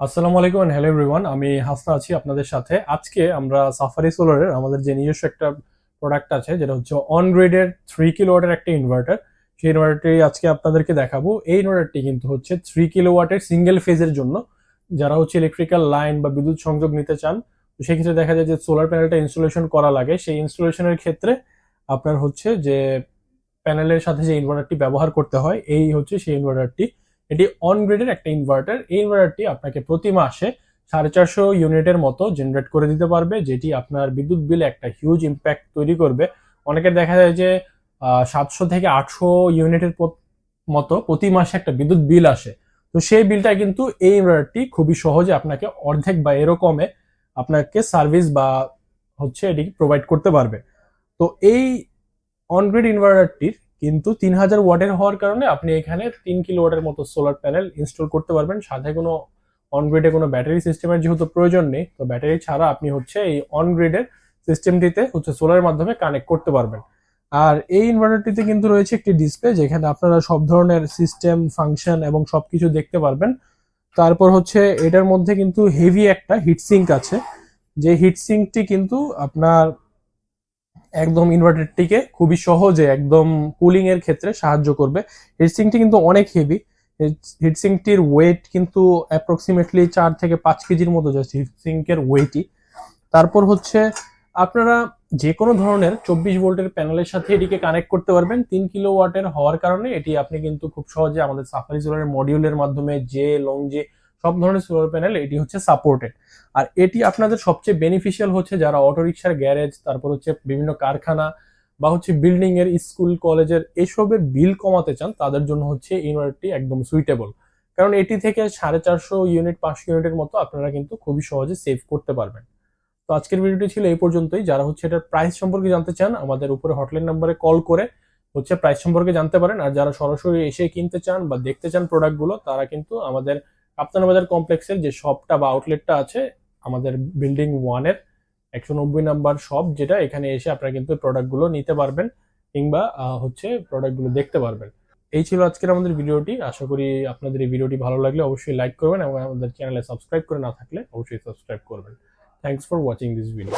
আসসালামু আলাইকুম hello everyone আমি হাসনা আছি আপনাদের সাথে। আজকে আমরা সাফারি সোলারের আমাদের যে নিজস্ব একটা প্রোডাক্ট আছে, যেটা হচ্ছে অন গ্রেডের থ্রি কিলোওয়াটের একটা ইনভার্টার সেই ইনভার্টারটি আজকে আপনাদেরকে দেখাবো। এই ইনভার্টারটি কিন্তু হচ্ছে থ্রি কিলোওয়াটের সিঙ্গেল ফেজের জন্য। যারা হচ্ছে ইলেকট্রিক্যাল লাইন বা বিদ্যুৎ সংযোগ নিতে চান, তো সেক্ষেত্রে দেখা যায় যে সোলার প্যানেলটা ইনস্টলেশন করা লাগে। সেই ইনস্টলেশনের ক্ষেত্রে আপনার হচ্ছে যে প্যানেলের সাথে যে ইনভার্টারটি ব্যবহার করতে হয়, এই হচ্ছে সেই ইনভার্টারটি এটি অন গ্রিডের একটা ইনভার্টার এই ইনভার্টারটি আপনাকে প্রতি মাসে সাড়ে চারশো ইউনিটের মতো জেনারেট করে দিতে পারবে, যেটি আপনার বিদ্যুৎ বিলে একটা হিউজ ইম্প্যাক্ট তৈরি করবে। অনেকের দেখা যায় যে সাতশো থেকে আটশো ইউনিটের মতো প্রতি মাসে একটা বিদ্যুৎ বিল আসে। তো সেই বিলটা কিন্তু এই ইনভার্টারটি খুবই সহজে আপনাকে অর্ধেক বা এরকমে আপনাকে সার্ভিস বা হচ্ছে এটি প্রোভাইড করতে পারবে। তো এই অনগ্রিড ইনভার্টারটির কিন্তু তিন হাজার ওয়াটের হওয়ার কারণে আপনি এখানে তিন কিলো ওয়াটের মতো সোলার প্যানেল ইনস্টল করতে পারবেন। সাথে কোনো অনগ্রিডে কোনো ব্যাটারি সিস্টেমের যেহেতু প্রয়োজন নেই, তো ব্যাটারি ছাড়া আপনি হচ্ছে এই অনগ্রিডের সিস্টেমটিতে হচ্ছে সোলারের মাধ্যমে কানেক্ট করতে পারবেন। আর এই ইনভার্টারটিতে কিন্তু রয়েছে একটি ডিসপ্লে যেখানে আপনারা সব ধরনের সিস্টেম ফাংশন এবং সব কিছু দেখতে পারবেন। তারপর হচ্ছে এটার মধ্যে কিন্তু হেভি একটা হিটসিঙ্ক আছে। যে হিটসিঙ্কটি কিন্তু আপনার একদম ইনভার্টারটিকে খুবই সহজে একদম কুলিং এর ক্ষেত্রে সাহায্য করবে। হিটসিঙ্কটি কিন্তু অনেক হেভি হিটসিঙ্কটির ওয়েট কিন্তু অ্যাপ্রক্সিমেটলি চার থেকে পাঁচ কেজির মতো জাস্ট হিটসিঙ্কের ওয়েটই তারপর হচ্ছে আপনারা যে কোনো ধরনের চব্বিশ ভোল্টের প্যানেলের সাথে এটিকে কানেক্ট করতে পারবেন। তিন কিলো ওয়াটের হওয়ার কারণে এটি আপনি কিন্তু খুব সহজে আমাদের সাফারি সোলারের মডিউলের মাধ্যমে যে লং যে সব ধরনের সোলার প্যানেল এটি হচ্ছে সাপোর্টেড আর এটি আপনাদের সবচেয়ে বেনিফিশিয়াল হচ্ছে যারা অটো রিক্সার গ্যারেজ তারপর হচ্ছে বিভিন্ন কারখানা বা হচ্ছে বিল্ডিং এর স্কুল কলেজের এসবের বিল কমাতে চান, তাদের জন্য হচ্ছে ইনভার্টারটি একদম সুইটেবল কারণ এটি থেকে সাড়ে চারশো ইউনিট পাঁচশো ইউনিটের মতো আপনারা কিন্তু খুবই সহজে সেভ করতে পারবেন। তো আজকের ভিডিওটি ছিল এই পর্যন্তই। যারা হচ্ছে এটার প্রাইস সম্পর্কে জানতে চান, আমাদের উপরে হটলাইন নাম্বারে কল করে হচ্ছে প্রাইস সম্পর্কে জানতে পারেন। আর যারা সরাসরি এসে কিনতে চান বা দেখতে চান প্রোডাক্টগুলো তারা কিন্তু আমাদের কাপ্তান বাজার কমপ্লেক্সের যে শপটা বা আউটলেটটা আছে, আমাদের বিল্ডিং ওয়ানের একশো নব্বই নাম্বার শপ, যেটা এখানে এসে আপনারা কিন্তু প্রোডাক্টগুলো নিতে পারবেন কিংবা হচ্ছে প্রোডাক্টগুলো দেখতে পারবেন। এই ছিল আজকের আমাদের ভিডিওটি। আশা করি আপনাদের এই ভিডিওটি ভালো লাগলে অবশ্যই লাইক করবেন এবং আমাদের চ্যানেলে সাবস্ক্রাইব করে না থাকলে অবশ্যই সাবস্ক্রাইব করবেন। Thanks for watching this video